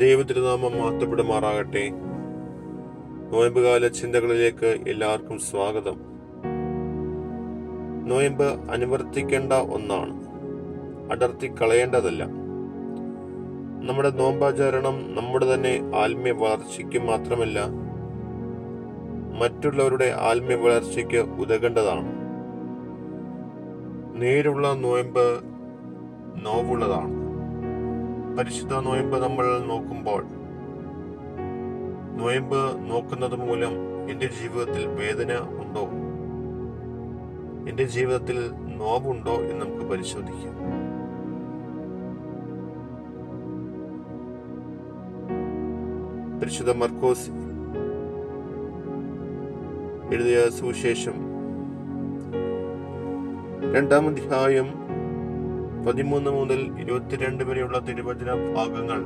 ദൈവതിരുനാമം മാറ്റപ്പെടുമാറാകട്ടെ. നോയമ്പുകാല ചിന്തകളിലേക്ക് എല്ലാവർക്കും സ്വാഗതം. നോയമ്പ് അനുവർത്തിക്കേണ്ട ഒന്നാണ്. അടർത്തി കളയേണ്ടതല്ല നമ്മുടെ നോമ്പാചരണം നമ്മുടെ തന്നെ ആത്മീയ വളർച്ചയ്ക്ക് മാത്രമല്ല മറ്റുള്ളവരുടെ ആത്മീയ വളർച്ചയ്ക്ക് ഉതകേണ്ടതാണ്. നേരുള്ള നോയമ്പ് നോവുള്ളതാണ്. പരിശുദ്ധ നോയമ്പ് നമ്മൾ നോക്കുമ്പോൾ നോയമ്പ് നോക്കുന്നത് മൂലം എന്റെ ജീവിതത്തിൽ വേദന ഉണ്ടോ? എന്റെ ജീവിതത്തിൽ നോവുണ്ടോ എന്ന് നമുക്ക് പരിശോധിക്കാം. പരിശുദ്ധ മർക്കോസ് എഴുതിയ സുവിശേഷം രണ്ടാം അധ്യായം പതിമൂന്ന് മുതൽ ഇരുപത്തിരണ്ട് വരെയുള്ള തിരുവചന ഭാഗങ്ങൾ.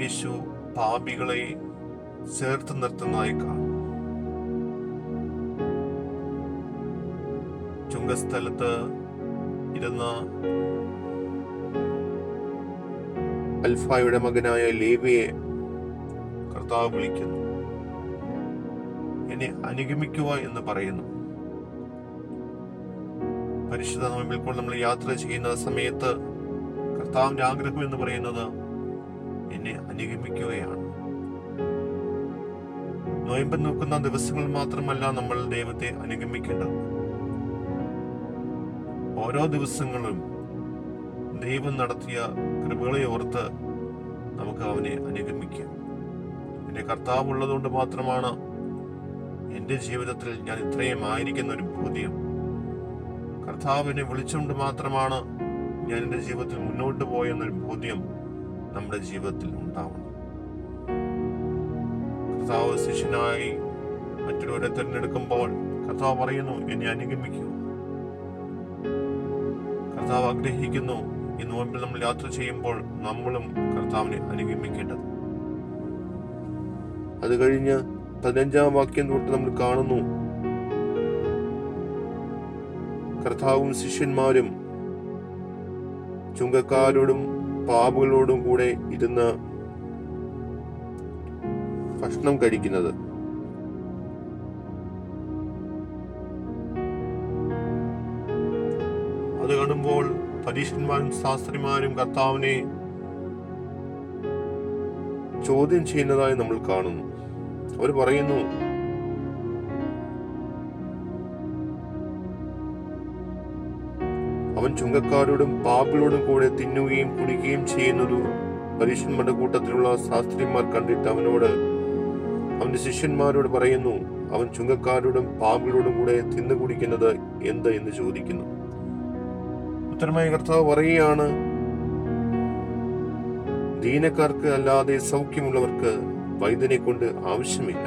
യേശു പാപികളെ ചേർത്ത് നിർത്തുന്നതായി കാണും ചുങ്കസ്ഥലത്ത് ഇരുന്ന അൽഫായുടെ മകനായ ലേവിയെ കർത്താവ് വിളിക്കുന്നു. എന്നെ അനുഗമിക്കുക എന്ന് പറയുന്നു. പരിശുദ്ധ നോമ്പിൽ കൂടെ നമ്മൾ യാത്ര ചെയ്യുന്ന സമയത്ത് കർത്താവിന്റെ ആഗ്രഹം എന്ന് പറയുന്നത് എന്നെ അനുഗമിക്കുകയാണ്. നോയമ്പ് നോക്കുന്ന ദിവസങ്ങൾ മാത്രമല്ല നമ്മൾ ദൈവത്തെ അനുഗമിക്കേണ്ടത്. ഓരോ ദിവസങ്ങളും ദൈവം നടത്തിയ കൃപകളെ ഓർത്ത് നമുക്ക് അവനെ അനുഗമിക്കാം. എന്റെ കർത്താവ് ഉള്ളതുകൊണ്ട് മാത്രമാണ് എന്റെ ജീവിതത്തിൽ ഞാൻ ഇത്രയും ആയിരിക്കുന്ന ഒരു ബോധ്യം. കർത്താവിനെ വിളിച്ചുകൊണ്ട് മാത്രമാണ് ഞാൻ എന്റെ ജീവിതത്തിൽ മുന്നോട്ട് പോയെന്നൊരു ബോധ്യം നമ്മുടെ ജീവിതത്തിൽ ഉണ്ടാവണം. കർത്താവ് ശിഷ്യനായി മറ്റുള്ളവരെ തിരഞ്ഞെടുക്കുമ്പോൾ കർത്താവ് പറയുന്നു എന്നെ അനുഗമിക്കൂ. കർത്താവ് ആഗ്രഹിക്കുന്നു ഈ നോമ്പിൽ നമ്മൾ യാത്ര ചെയ്യുമ്പോൾ നമ്മളും കർത്താവിനെ അനുഗമിക്കേണ്ടത്. അത് കഴിഞ്ഞ് പതിനഞ്ചാം വാക്യം തൊട്ട് നമ്മൾ കാണുന്നു കർത്താവും ശിഷ്യന്മാരും ചുങ്കക്കാരോടും പാപുകളോടും കൂടെ ഇരുന്ന് ഭക്ഷണം കഴിക്കുന്നത്. അത് കാണുമ്പോൾ പരീക്ഷന്മാരും ശാസ്ത്രിമാരും കർത്താവിനെ ചോദ്യം ചെയ്യുന്നതായി നമ്മൾ കാണുന്നു. അവർ പറയുന്നു അവൻ ചുങ്കക്കാരോടും പാപികളോടും കൂടെ തിന്നുകയും കുടിക്കുകയും ചെയ്യുന്നതു പരീക്ഷന്മാരുടെ കൂട്ടത്തിലുള്ള ശാസ്ത്രിമാർ കണ്ടിട്ട് അവനോട് അവന്റെ ശിഷ്യന്മാരോട് പറയുന്നു അവൻ ചുങ്കക്കാരോടും പാപികളോടും കൂടെ തിന്നു കുടിക്കുന്നത് എന്ത് എന്ന് ചോദിക്കുന്നു. ഉത്തരമായി കർത്താവ് പറയുകയാണ് ദീനക്കാർക്ക് അല്ലാതെ സൗഖ്യമുള്ളവർക്ക് വൈദ്യനെ കൊണ്ട് ആവശ്യമില്ല.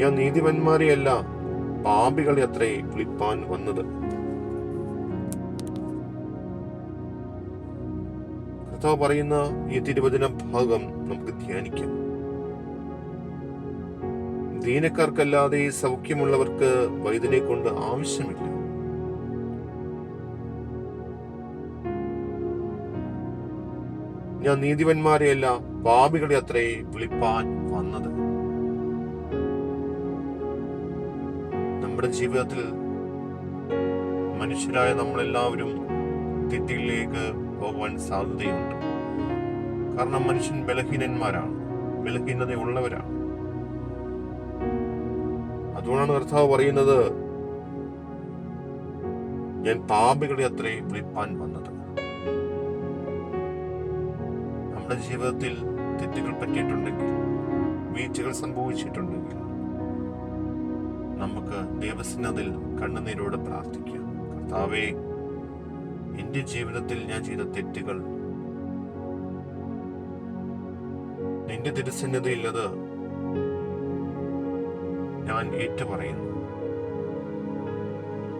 ഞാൻ നീതിമന്മാരെയല്ല പാമ്പികളെ അത്രേ വിളിപ്പാൻ വന്നത്. കർത്താവ് പറയുന്ന ഈ തിരുവചന ഭാഗം നമുക്ക് ധ്യാനിക്കാം. ദീനക്കാർക്കല്ലാതെ സൗഖ്യമുള്ളവർക്ക് വൈദ്യനെ കൊണ്ട് ആവശ്യമില്ല. ഞാൻ നീതിവന്മാരെയല്ല പാപികളെ അത്രേ വിളിപ്പാൻ വന്നത്. നമ്മുടെ ജീവിതത്തിൽ മനുഷ്യരായ നമ്മളെല്ലാവരും തെറ്റിലേക്ക് പോകാൻ സാധ്യതയുണ്ട്. കാരണം മനുഷ്യൻ ബലഹീനന്മാരാണ്. ബലഹീനത ഉള്ളവരാണ്. അതുകൊണ്ടാണ് കർത്താവ് പറയുന്നത് ഞാൻ പാപികളെ അത്രേ വിളിപ്പാൻ വന്നത്. നമ്മുടെ ജീവിതത്തിൽ തെറ്റുകൾ പറ്റിയിട്ടുണ്ടെങ്കിൽ വീഴ്ചകൾ സംഭവിച്ചിട്ടുണ്ടെങ്കിൽ നമുക്ക് ദേവസ്നതിൽ കണ്ണുനീരോടെ പ്രാർത്ഥിക്കാം. കർത്താവെ എന്റെ ജീവിതത്തിൽ ഞാൻ ചെയ്ത തെറ്റുകൾ. നിന്റെ തിരുസന്നിധിയിൽ അത് ഞാൻ ഏറ്റുപറയുന്നു.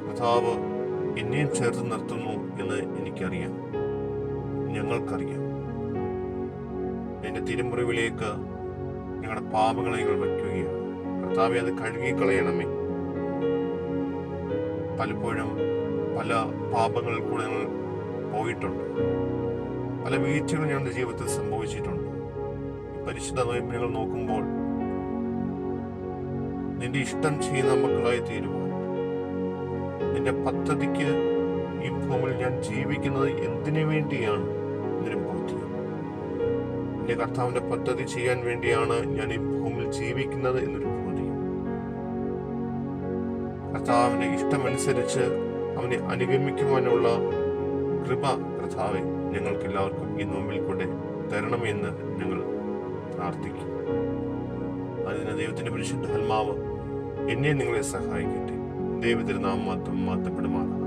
കർത്താവ് എന്നെയും ചേർത്ത് നിർത്തുന്നു എന്ന് എനിക്കറിയാം. ഞങ്ങൾക്കറിയാം. എന്റെ തിരുമുറിവിലേക്ക് ഞങ്ങളുടെ പാപങ്ങളെ ഞങ്ങൾ വയ്ക്കുകയാണ്. കർത്താവെ അത് കഴുകിക്കളയണമേ. പലപ്പോഴും പല പാപങ്ങളിൽ കൂടെ ഞങ്ങൾ പോയിട്ടുണ്ട്. പല വീഴ്ചകളും ഞങ്ങളുടെ ജീവിതത്തിൽ സംഭവിച്ചിട്ടുണ്ട്. പരിശുദ്ധ നോയമ്പ് നോക്കുമ്പോൾ നിന്റെ ഇഷ്ടം ചെയ്യുന്ന മക്കളായി തീരുവാൻ. നിന്റെ പദ്ധതിക്ക് ഈ ഭൂമിയിൽ ഞാൻ ജീവിക്കുന്നത് എന്തിനു വേണ്ടിയാണ്? എന്നൊരു കർത്താവിന്റെ പദ്ധതി ചെയ്യാൻ വേണ്ടിയാണ് ഞാൻ ഈ ഭൂമിയിൽ ജീവിക്കുന്നത് എന്നൊരു ബോധ്യം കർത്താവിന്റെ ഇഷ്ടമനുസരിച്ച് അവനെ അനുഗമിക്കുവാനുള്ള കൃപ കർത്താവെ ഞങ്ങൾക്ക് എല്ലാവർക്കും ഈ നോമ്പിൽ കൂടെ തരണമെന്ന് ഞങ്ങൾ പ്രാർത്ഥിക്കും. അതിന് ദൈവത്തിന്റെ പരിശുദ്ധ ആത്മാവ് എന്നെ നിങ്ങളെ സഹായിക്കട്ടെ. മാത്രം മാറ്റപ്പെടുമാറാണ്